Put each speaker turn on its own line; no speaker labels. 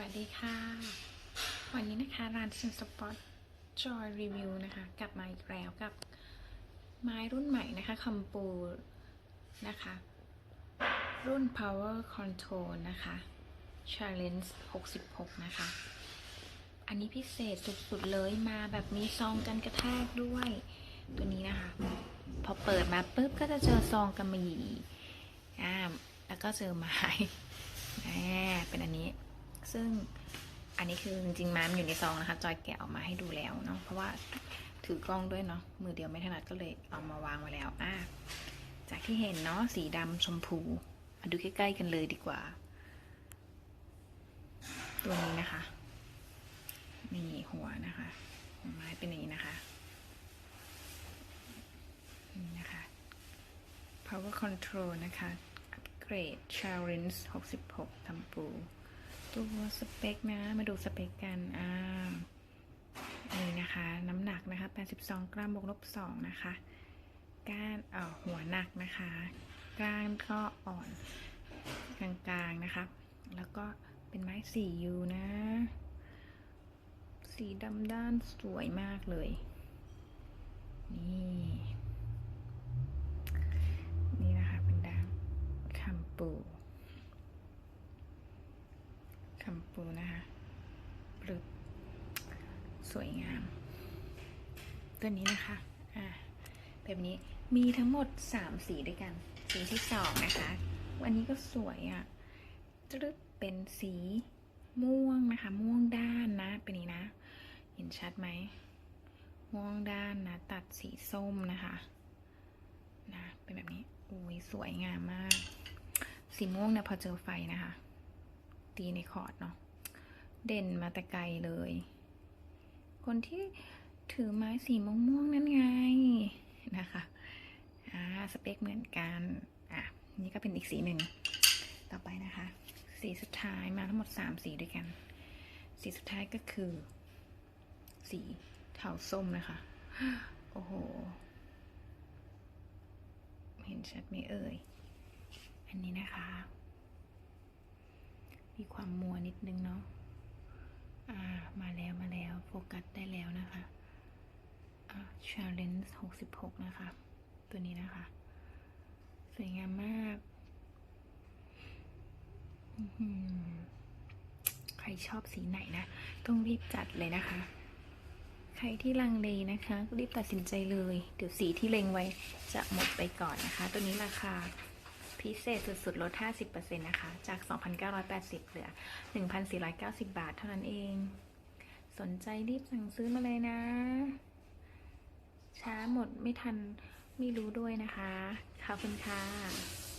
วัสดีค่ะ วันนี้นะคะร้านซินสปอตจอยรีวิวนะคะ กลับมาอีกแล้วกับไม้รุ่นใหม่นะคะคัมปูนะคะ รุ่น power control นะคะ challenge 66 นะคะ อันนี้พิเศษสุดๆเลยมาแบบมีซองกันกระแทกด้วย ตัวนี้นะคะ พอเปิดมาปุ๊บก็จะเจอซองกำมะหยี่อ่าแล้วก็เจอไม้ ซึ่งอันนี้คือจริงๆม้มันอยู่ในซองนะคะ จอยแกะออกมาให้ดูแล้วเนาะเพราะว่าถือกล้องด้วยเนาะมือเดียวไม่ถนัดก็เลยเอามาวางไว้แล้วอะจากที่เห็นเนาะสีดำชมพูมาดูใกล้ๆกันเลยดีกว่า ตัวนี้นะคะนี่หัวนะคะหัวไม้เป็นอย่างนี้นะคะนี่นะคะ power control นะคะ upgrade challenge 66ทำปู ตัวสเปคนะ มาดูสเปคกัน อ่า นี่นะคะ น้ำหนักนะคะ 82 กรัมบวกลบ 2 นะคะ ก้านเอ่อหัวหนักนะคะ ก้านก็อ่อนกลางๆนะคะ แล้วก็เป็นไม้สียูนะ สีดำด้านสวยมากเลย นี่ นี่นะคะ เป็นดางคำปู คำปูนะคะปรึบสวยงาม ตัวนี้นะคะ อ่าแบบนี้มีทั้งหมด 3 สีด้วยกัน สีที่สองนะคะ วันนี้ก็สวยอะ่ะตรึบเป็นสีม่วงนะคะ ม่วงด้านนะเป็นนี้นะ เห็นชัดไหม ม่วงด้านนะ ตัดสีส้มนะคะนะเป็นแบบนี้อุ้ยสวยงามมาก สีม่วงเนี่ยพอเจอไฟนะคะ ตีในคอร์ดเนาะเด่นมาแต่ไกลเลย คนที่ถือไม้สีม่วงๆนั่นไงนะคะอ่าสเปคเหมือนกันอะนี่ก็เป็นอีกสีหนึ่งต่อไปนะคะ สีสุดท้ายมาทั้งหมดสามสีด้วยกัน สีสุดท้ายก็คือ สีเทาส้มนะคะ โอ้โห เห็นชัดไหมเอ่ย อันนี้นะคะ มีความมัวนิดนึงเนาะอ่ามาแล้วมาแล้วโฟกัสได้แล้วนะคะอ่า challenge 66นะคะ ตัวนี้นะคะ สวยงามมาก ใครชอบสีไหนนะ ต้องรีบจัดเลยนะคะ ใครที่ลังเลนะคะ รีบตัดสินใจเลย เดี๋ยวสีที่เล็งไว้จะหมดไปก่อนนะคะ ตัวนี้ราคา พิเศษสุดๆ ลด 50%นะคะ จาก 2,980 เหลือ 1,490 บาทเท่านั้นเอง สนใจรีบสั่งซื้อมาเลยนะ ช้าหมดไม่ทันไม่รู้ด้วยนะคะขอบคุณค่ะ